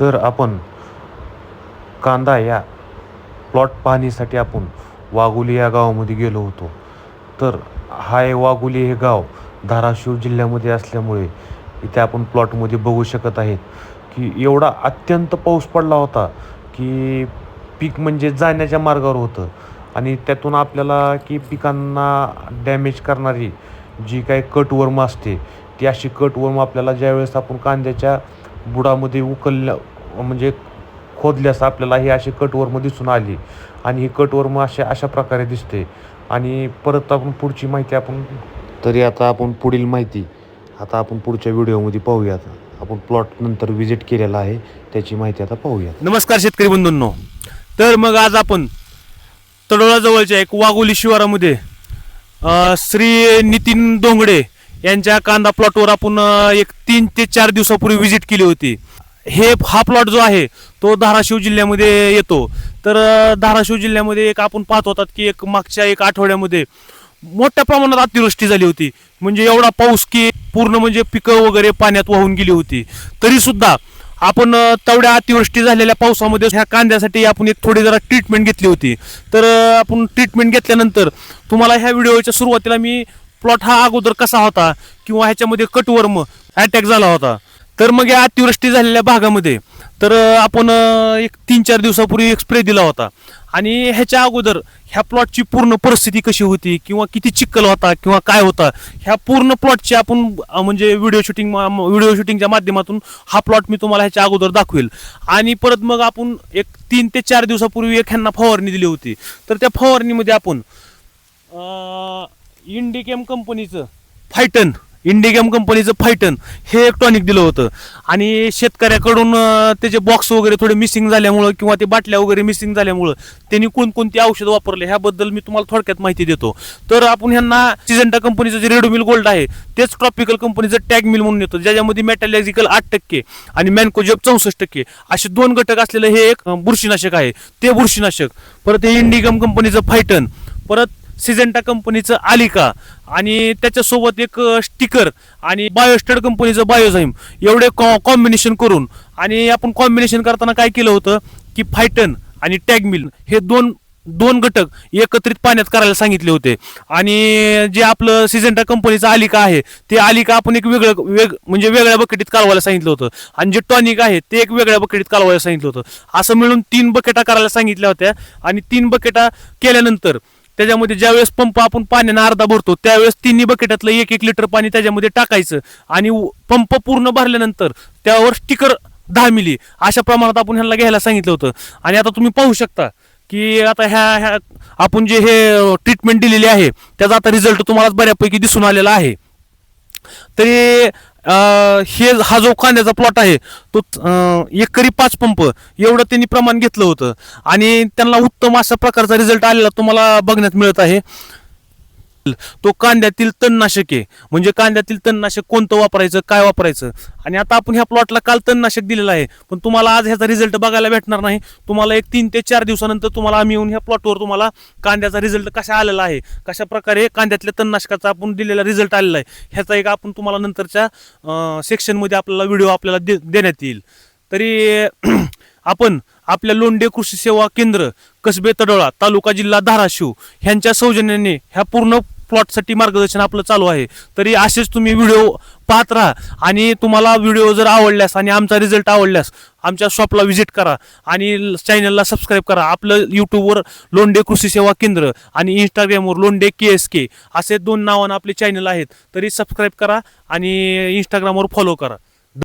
तर आपण कांदा या प्लॉट पाहणीसाठी आपण वाघोली या गावामध्ये गेलो होतो. तर हा आहे वाघोली हे गाव धाराशिव जिल्ह्यामध्ये असल्यामुळे इथे आपण प्लॉटमध्ये बघू शकत आहेत. की एवढा अत्यंत पाऊस पडला होता की पीक म्हणजे जाण्याच्या मार्गावर होतं. आणि त्यातून आपल्याला की पिकांना डॅमेज करणारी जी काही कटवर्म असते ती अशी कटवर्म आपल्याला ज्यावेळेस आपण कांद्याच्या बुडामध्ये उकलल्या म्हणजे खोदल्यास आपल्याला ही अशी कटवर्म दिसून आली. आणि ही कटवर्म अशा अशा प्रकारे दिसते. आणि परत आपण पुढची माहिती आपण तरी आता आपण पुढील माहिती आता आपण पुढच्या व्हिडिओमध्ये पाहूयात. आपण प्लॉट नंतर व्हिजिट केलेला आहे त्याची माहिती आता पाहूयात. नमस्कार शेतकरी बंधूंनो. तर मग आज आपण तडोळाजवळच्या एक वाघोली शिवारामध्ये श्री नितीन डोंगडे यांच्या कांदा प्लॉटवर आपण एक तीन ते चार दिवसापूर्वी व्हिजिट केली होती. हे हा प्लॉट जो आहे तो धाराशिव जिल्ह्यामध्ये येतो. तर धाराशिव जिल्ह्यामध्ये एक आपण पाहत होतात की एक मागच्या एक आठवड्यामध्ये मोठ्या प्रमाणात अतिवृष्टी झाली होती. म्हणजे एवढा पाऊस की पूर्ण म्हणजे पिकं वगैरे पाण्यात वाहून गेली होती. तरी सुद्धा आपण तेवढ्या अतिवृष्टी झालेल्या पावसामध्ये ह्या कांद्यासाठी आपण एक थोडी जरा ट्रीटमेंट घेतली होती. तर आपण ट्रीटमेंट घेतल्यानंतर तुम्हाला ह्या व्हिडिओच्या सुरुवातीला मी प्लॉट हा अगोदर कसा होता किंवा ह्याच्यामध्ये कटवर्म अटॅक झाला होता. तर मग या अतिवृष्टी झालेल्या भागामध्ये तर आपण एक तीन चार दिवसापूर्वी एक स्प्रे दिला होता. आणि ह्याच्या अगोदर ह्या प्लॉटची पूर्ण परिस्थिती कशी होती किंवा किती चिखल होता किंवा काय होता ह्या पूर्ण प्लॉटची आपण म्हणजे व्हिडिओ शूटिंग व्हिडिओ शूटिंगच्या माध्यमातून हा प्लॉट मी तुम्हाला ह्याच्या अगोदर दाखवेल. आणि परत मग आपण एक तीन ते चार दिवसापूर्वी एक ह्यांना फवारणी दिली होती. तर त्या फवारणीमध्ये आपण इंडिकेम कंपनीचं फायटन इंडिगॅम कंपनीचं फायटन हे एक टॉनिक दिलं होतं. आणि शेतकऱ्याकडून त्याचे बॉक्स वगैरे थोडे मिसिंग झाल्यामुळं किंवा ते बाटल्या वगैरे मिसिंग झाल्यामुळं त्यांनी कोणकोणती औषधं वापरले ह्याबद्दल मी तुम्हाला थोडक्यात माहिती देतो. तर आपण ह्यांना सिजंटा कंपनीचं जे रेडोमिल गोल्ड आहे तेच ट्रॉपिकल कंपनीचं टॅग मिल म्हणून येतं ज्याच्यामध्ये मेटॅलॅजिकल आठ टक्के आणि मॅनकोजेब चौसष्ट टक्के असे दोन घटक असलेलं हे एक बुरशीनाशक आहे. ते बुरशीनाशक. परत हे इंडिगम कंपनीचं फायटन परत सिजेंटा कंपनीचं आलिका आणि त्याच्यासोबत एक स्टिकर आणि बायोस्टेड कंपनीचं बायोझाईम एवढे कॉ कॉम्बिनेशन करून. आणि आपण कॉम्बिनेशन करताना काय केलं होतं की फायटन आणि टॅगमिल हे दोन दोन घटक एकत्रित पाण्यात करायला सांगितले होते. आणि जे आपलं सिजेंटा कंपनीचं आलिका आहे ते आलिका आपण एक वेगळं वेग म्हणजे वेगळ्या बकेटीत कालवायला सांगितलं होतं. आणि जे टॉनिक आहे ते एक वेगळ्या बकेटीत कालवायला सांगितलं होतं. असं मिळून तीन बकेटा करायला सांगितल्या होत्या. आणि तीन बकेटा केल्यानंतर त्याच्यामध्ये ज्यावेळेस पंप आपण पाण्यानं अर्धा भरतो त्यावेळेस तिन्ही बकेटातलं एक एक लिटर पाणी त्याच्यामध्ये टाकायचं. आणि उ- पंप पूर्ण भरल्यानंतर त्यावर स्टिकर दहा मिली अशा प्रमाणात आपण ह्यांना घ्यायला सांगितलं होतं. आणि आता तुम्ही पाहू शकता की आता ह्या ह्या आपण जे हे ट्रीटमेंट दिलेली आहे त्याचा आता रिझल्ट तुम्हाला बऱ्यापैकी दिसून आलेला आहे. तरी अं, हे हा जो कांद्याचा प्लॉट आहे तो अं, एकरी पाच पंप एवढं त्यांनी प्रमाण घेतलं होतं. आणि त्यांना उत्तम अशा प्रकारचा रिझल्ट आलेला तुम्हाला बघण्यात मिळत आहे. तो कांद्यातील तणनाशक आहे. म्हणजे कांद्यातील तणनाशक कोणतं वापरायचं काय वापरायचं? आणि आता आपण ह्या प्लॉटला काल तणनाशक दिलेलं आहे. पण तुम्हाला आज ह्याचा रिझल्ट बघायला भेटणार नाही. तुम्हाला एक तीन ते चार दिवसानंतर तुम्हाला आम्ही येऊन ह्या प्लॉटवर तुम्हाला कांद्याचा रिझल्ट कसा आलेला आहे कशा प्रकारे कांद्यातल्या तणनाशकाचा आपण दिलेला रिझल्ट आलेला आहे ह्याचा एक आपण तुम्हाला नंतरच्या सेक्शनमध्ये आपल्याला व्हिडिओ आपल्याला दे देण्यात येईल. तरी आपण आपल्या लोंढे कृषी सेवा केंद्र कसबे तडोळा तालुका जिल्हा धाराशिव ह्यांच्या सौजन्याने ह्या पूर्ण प्लॉटसाठी मार्गदर्शन आपलं चालू आहे. तरी असेच तुम्ही व्हिडिओ पाहत राहा आणि तुम्हाला व्हिडिओ जर आवडल्यास आणि आमचा रिझल्ट आवडल्यास आमच्या शॉपला व्हिजिट करा आणि चॅनलला सबस्क्राईब करा. आपलं यूट्यूबवर लोंडे कृषी सेवा केंद्र आणि इंस्टाग्रामवर लोंडे के एस के असे दोन नावानं आपले चॅनल आहेत. तरी सबस्क्राईब करा आणि इंस्टाग्रामवर फॉलो करा.